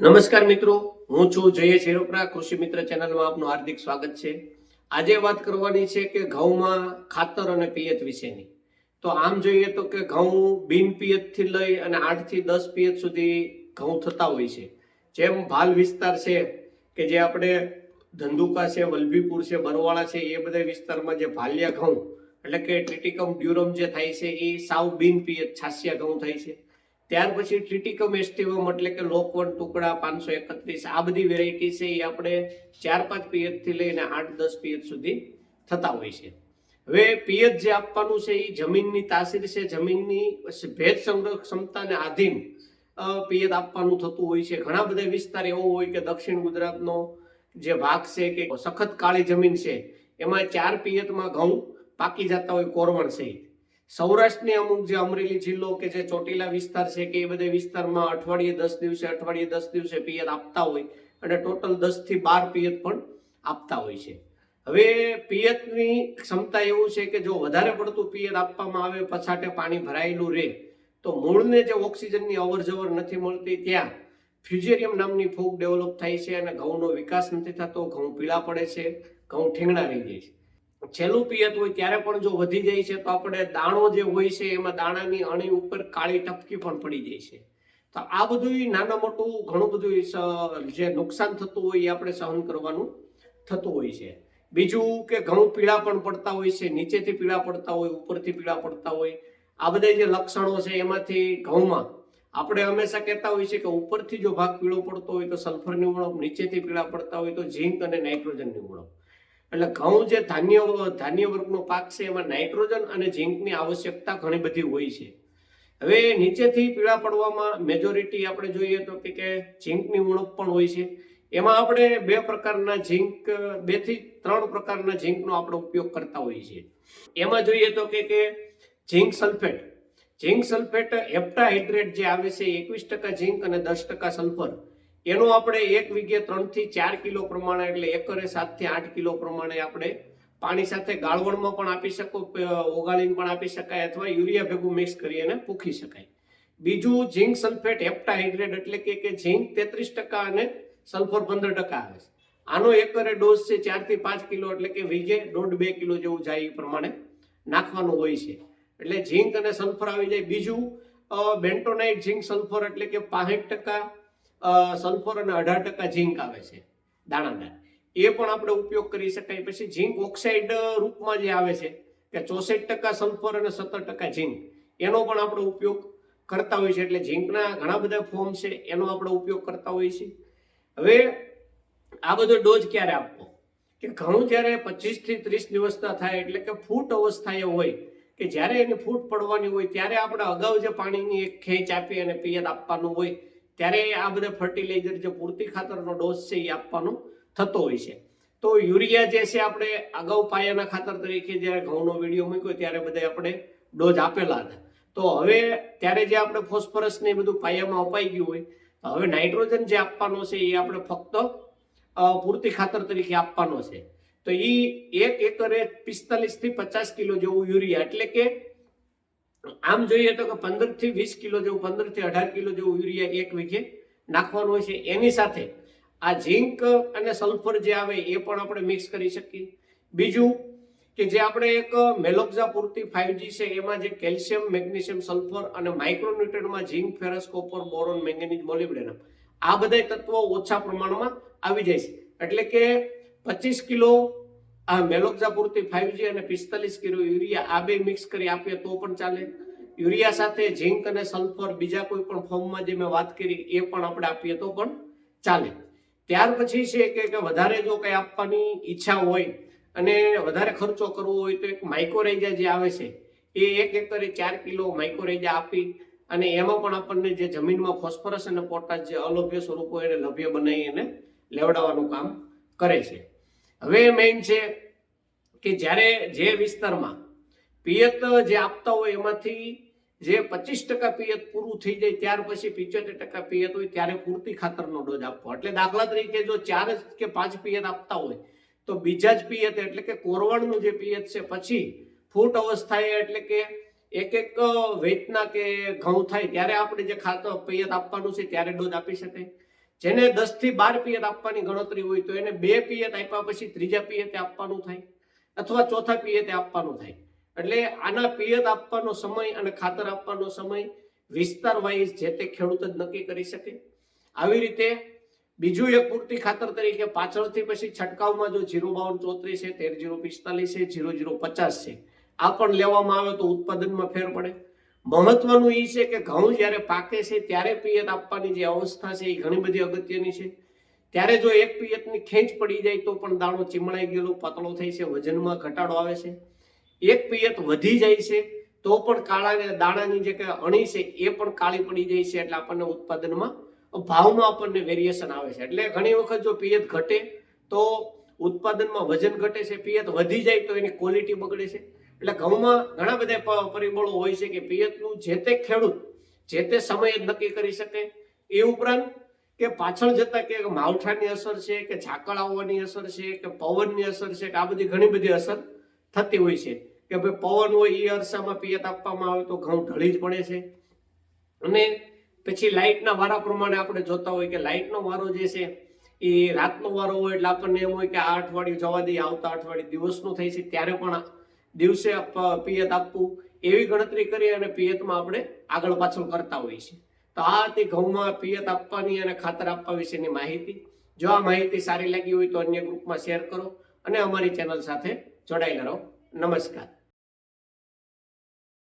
નમસ્કાર મિત્રો, હું છું જય શેરોપરા કૃષિ મિત્ર ચેનલમાં આપનું હાર્દિક સ્વાગત છે. આજે વાત કરવાની છે કે ઘઉંમાં ખાતર અને પિયત વિશેની. તો આમ જોઈએ તો કે ઘઉં બિન પિયતથી લઈ અને આઠથી દસ પિયત સુધી ઘઉં થતા હોય છે. જેમ ભાલ વિસ્તાર છે કે જે આપણે ધંધુકા છે, વલભીપુર છે, બરવાળા છે, એ બધા વિસ્તારમાં જે ભાલિયા ઘઉં, એટલે કે ટ્રિટિકમ ડ્યુરમ જે થાય છે, એ સાવ બિન પિયત છાસિયા ઘઉં થાય છે. ત્યાર પછી ટ્રિટિકમ એસ્ટિવમ એટલે કે લોકવન ટુકડા, પાંચસો એકત્રીસ, આ બધી વેરાયટી છે એ આપણે ચાર પાંચ પિયતથી લઈને આઠ દસ પિયત સુધી થતા હોય છે. હવે પિયત જે આપવાનું છે એ જમીનની તાસીર છે. જમીનની ભેજ સંગ્રહ ક્ષમતાને આધીન પિયત આપવાનું થતું હોય છે. ઘણા બધા વિસ્તાર એવો હોય કે દક્ષિણ ગુજરાતનો જે ભાગ છે કે સખત કાળી જમીન છે, એમાં ચાર પિયતમાં ઘઉં પાકી જતા હોય, કોરવણ સહિત સૌરાષ્ટ્રની અમુક જે અમરેલી જિલ્લો કે જે ચોટીલા વિસ્તાર છે કે એ બધા વિસ્તારમાં અઠવાડિયે દસ દિવસે, અઠવાડિયે દસ દિવસે પિયત આપતા હોય અને ટોટલ દસથી બાર પિયત પણ આપતા હોય છે. હવે પિયતની ક્ષમતા એવું છે કે જો વધારે પડતું પિયત આપવામાં આવે, પછાટે પાણી ભરાયેલું રહે, તો મૂળને જે ઓક્સિજનની અવર જવર નથી મળતી ત્યાં ફ્યુઝેરિયમ નામની ફૂગ ડેવલપ થાય છે અને ઘઉંનો વિકાસ નથી થતો, ઘઉં પીળા પડે છે, ઘઉં ઠીંગણા રહી જાય છે. છેલ્લું પિયત હોય ત્યારે પણ જો વધી જાય છે, તો આપણે દાણો જે હોય છે, એમાં દાણાની અણી ઉપર કાળી ટપકી પણ પડી જાય છે. તો આ બધું નાના મોટું ઘણું બધું જે નુકસાન થતું હોય એ આપણે સહન કરવાનું થતું હોય છે. બીજું કે ઘઉં પીળા પણ પડતા હોય છે, નીચેથી પીળા પડતા હોય, ઉપરથી પીળા પડતા હોય. આ બધા જે લક્ષણો છે એમાંથી ઘઉંમાં આપણે હંમેશા કહેતા હોઈએ છીએ કે ઉપરથી જો ભાગ પીળો પડતો હોય તો સલ્ફરની ઉણપ, નીચેથી પીળા પડતા હોય તો ઝીંક અને નાઇટ્રોજનની ઉણપ. એટલે ઘઉં જે ધાન્ય ધાન્ય વર્ગનો પાક છે, એમાં નાઇટ્રોજન અને ઝીંકની આવશ્યકતા ઘણી બધી હોય છે. હવે નીચેથી પીળા પડવામાં મેજોરિટી આપણે જોઈએ તો કે ઝીંકની ઉણપ પણ હોય છે. એમાં આપણે બે પ્રકારના ઝીંક બેથી ત્રણ પ્રકારના ઝીંકનો આપણે ઉપયોગ કરતા હોઈએ છીએ. એમાં જોઈએ તો કે ઝીંક સલ્ફેટ. ઝીંક સલ્ફેટ હેપ્ટાહાઇડ્રેટ જે આવે છે એકવીસ ટકા ઝીંક અને દસ ટકા સલ્ફર. એનો આપણે એક વીઘે ત્રણથી ચાર કિલો પ્રમાણે એટલે એકરે સાતથી આઠ કિલો પ્રમાણે આપણે પાણી સાથે ગાળવણમાં પણ આપી શકો ઓગાળીને પણ આપી શકાય અથવા યુરિયા ભેગું મિક્સ કરી અને પૂખી શકાય. બીજું ઝીંક સલ્ફેટ હેપ્ટાહાઇડ્રેટ એટલે કે ઝીંક તેત્રીસ ટકા અને સલ્ફર પંદર ટકા આવે છે. આનો એકરે ડોઝ છે ચારથી પાંચ કિલો એટલે કે વીઘે દોઢ બે કિલો જેવું જાય એ પ્રમાણે નાખવાનું હોય છે. એટલે ઝીંક અને સલ્ફર આવી જાય. બીજું બેન્ટોનાઇટ ઝીંક સલ્ફર એટલે કે પાંસઠ ટકા સલ્ફર અને અઢાર ટકા ઝીંક આવે છે, દાણાદાર. એ પણ આપણે ઉપયોગ કરી શકાય. પછી ઝીંક ઓક્સાઇડ રૂપમાં જે આવે છે, કે ચોસઠ ટકા સલ્ફર અને સત્તર ટકા ઝીંક, એનો પણ આપણે ઉપયોગ કરતા હોઈએ છીએ. એટલે ઝીંકના ઘણા બધા ફોર્મ છે, એનો આપણે ઉપયોગ કરતા હોઈએ છીએ. હવે આ બધો ડોઝ ક્યારે આપવો? કે ઘઉં જ્યારે પચીસથી ત્રીસ દિવસના થાય, એટલે કે ફૂટ અવસ્થાએ હોય, કે જ્યારે એની ફૂટ પડવાની હોય, ત્યારે આપણે અગાઉ જે પાણીની એક ખેંચ આપી અને પિયત આપવાનું હોય ત્યારે આ બધા ફર્ટિલાઇઝર જે પૂરતી ખાતરનો ડોઝ છે એ આપવાનો થતો હોય છે. તો યુરિયા જે છે આપણે અગાઉ પાયાના ખાતર તરીકે જ્યારે ઘઉંનો વીડિયો મૂક્યો ત્યારે બધા આપણે ડોઝ આપેલા હતા. તો હવે ત્યારે જે આપણે ફોસ્ફરસ ને બધું પાયામાં અપાઈ ગયું હોય હવે નાઇટ્રોજન જે આપવાનો છે એ આપણે ફક્ત પૂરતી ખાતર તરીકે આપવાનો છે. તો એ એક એકરે પિસ્તાલીસથી પચાસ કિલો જેવું યુરિયા, એટલે કે આમ જોઈએ તો કે પંદરથી વીસ કિલો જેવું પંદરથી અઢાર કિલો જેવું યુરિયા એક વીઘે નાખવાનું હોય છે. એની સાથે આ ઝીંક અને સલ્ફર જે આવે એ પણ આપણે મિક્સ કરી શકીએ. બીજું કે જે આપણે એક મેલોક્ઝા પૂરતી ફાઈવજી છે, એમાં જે કેલ્શિયમ, મેગ્નેશિયમ, સલ્ફર અને માઇક્રોન્યુટ્રનમાં zinc ferrous copper boron, manganese, molybdenum આ બધા તત્વો ઓછા પ્રમાણમાં આવી જાય છે. એટલે કે પચીસ કિલો આ મેલોક્ઝા પૂરતી ફાઈવજી અને પિસ્તાલીસ કિલો યુરિયા આ બે મિક્સ કરી આપીએ તો પણ ચાલે. યુરિયા સાથે ઝીંક અને સલ્ફર બીજા કોઈ પણ ફોર્મમાં જે મેં વાત કરી એ પણ આપણે આપીએ તો પણ ચાલે. ત્યાર પછી છે કે વધારે જો કંઈ આપવાની ઈચ્છા હોય અને વધારે ખર્ચો કરવો હોય તો એક માઇક્રોરેજા જે આવે છે, એ એક એકરે ચાર કિલો માઇક્રોરેજા આપી અને એમાં પણ આપણને જે જમીનમાં ફોસ્ફરસ અને પોટાશ જે અલભ્ય સ્વરૂપો એને લભ્ય બનાવી એને લેવડાવવાનું કામ કરે છે. હવે મેઇન છે કે જ્યારે જે વિસ્તારમાં પિયત જે આપતા હોય એમાંથી જે પચીસ ટકા પિયત પૂરું થઈ જાય, ત્યાર પછી પિચોતેર ટકા પિયત હોય ત્યારે પૂરતી ખાતરનો ડોઝ આપવો. એટલે દાખલા તરીકે જો ચાર જ કે પાંચ પિયત આપતા હોય, તો બીજા જ પિયત એટલે કે કોરવણનું જે પિયત છે, પછી ફૂટ અવસ્થાએ એટલે કે એક એક વેચના કે ઘઉં થાય, ત્યારે આપણે જે ખાતર પિયત આપવાનું છે, ત્યારે ડોઝ આપી શકાય. જેને દસથી બાર પિયત આપવાની ગણતરી હોય તો એને બે પિયત આપ્યા પછી ત્રીજા પિયતે આપવાનું થાય અથવા ચોથા પિયતે આપવાનું થાય. એટલે આના પિયત આપવાનો સમય અને ખાતર આપવાનો સમય વિસ્તાર વાઇઝ જે તે ખેડૂત જ નક્કી કરી શકે. આવી રીતે બીજું એક પૂરતી ખાતર તરીકે પાછળથી પછી છંટકાવમાં જો જીરો બાવન ચોત્રીસ છે, તેર જીરો પિસ્તાલીસ છે, જીરો જીરો પચાસ છે, આ પણ લેવામાં આવે તો ઉત્પાદનમાં ફેર પડે. મહત્વનું એ છે કે ઘઉં જ્યારે પાકે છે, ત્યારે પિયત આપવાની જે અવસ્થા છે એ ઘણી બધી અગત્યની છે. ત્યારે જો એક પિયતની ખેંચ પડી જાય, તો પણ દાણો ચીમળાઈ ગયેલો પાતળો થાય છે, વજનમાં ઘટાડો આવે છે. એક પિયત વધી જાય છે, તો પણ કાળા દાણાની જે અણી છે, એ પણ કાળી પડી જાય છે, એટલે આપણને ઉત્પાદનમાં ભાવમાં આપણને વેરિએશન આવે છે. એટલે ઘણી વખત જો પિયત ઘટે, તો ઉત્પાદનમાં વજન ઘટે છે, પિયત વધી જાય, તો એની ક્વોલિટી બગડે છે. એટલે ઘઉંમાં ઘણા બધા પરિબળો હોય છે કે પિયતનું જે તે ખેડૂત, જે તે સમયે નક્કી કરી શકે. એ ઉપરાંત કે પાછળ જતા કે માવઠાની અસર છે, કે ઝાકળ આવવાની અસર છે, કે પવનની અસર છે, કે આ બધી ઘણી બધી અસર થતી હોય છે. કે ભાઈ પવન હોય એ અરસામાં પિયત આપવામાં આવે તો ઘઉં ઢળી જ પડે છે. અને પછી લાઇટના વારા પ્રમાણે આપણે જોતા હોય કે લાઇટનો વારો જે છે એ રાતનો વારો હોય એટલે આપણને એમ હોય કે આ અઠવાડિયું જવા દઈએ આવતા અઠવાડિયે દિવસનું થઈ છે, ત્યારે પણ દિવસે પિયત આપવું, એવી ગણતરી કરી અને પિયતમાં આપણે આગળ પાછળ કરતા હોઈએ છીએ. તો આ હતી ઘઉંમાં પિયત આપવાની અને ખાતર આપવા વિશેની માહિતી. જો આ માહિતી સારી લાગી હોય તો અન્ય ગ્રુપમાં શેર કરો અને અમારી ચેનલ સાથે જોડાયેલા રહો. નમસ્કાર.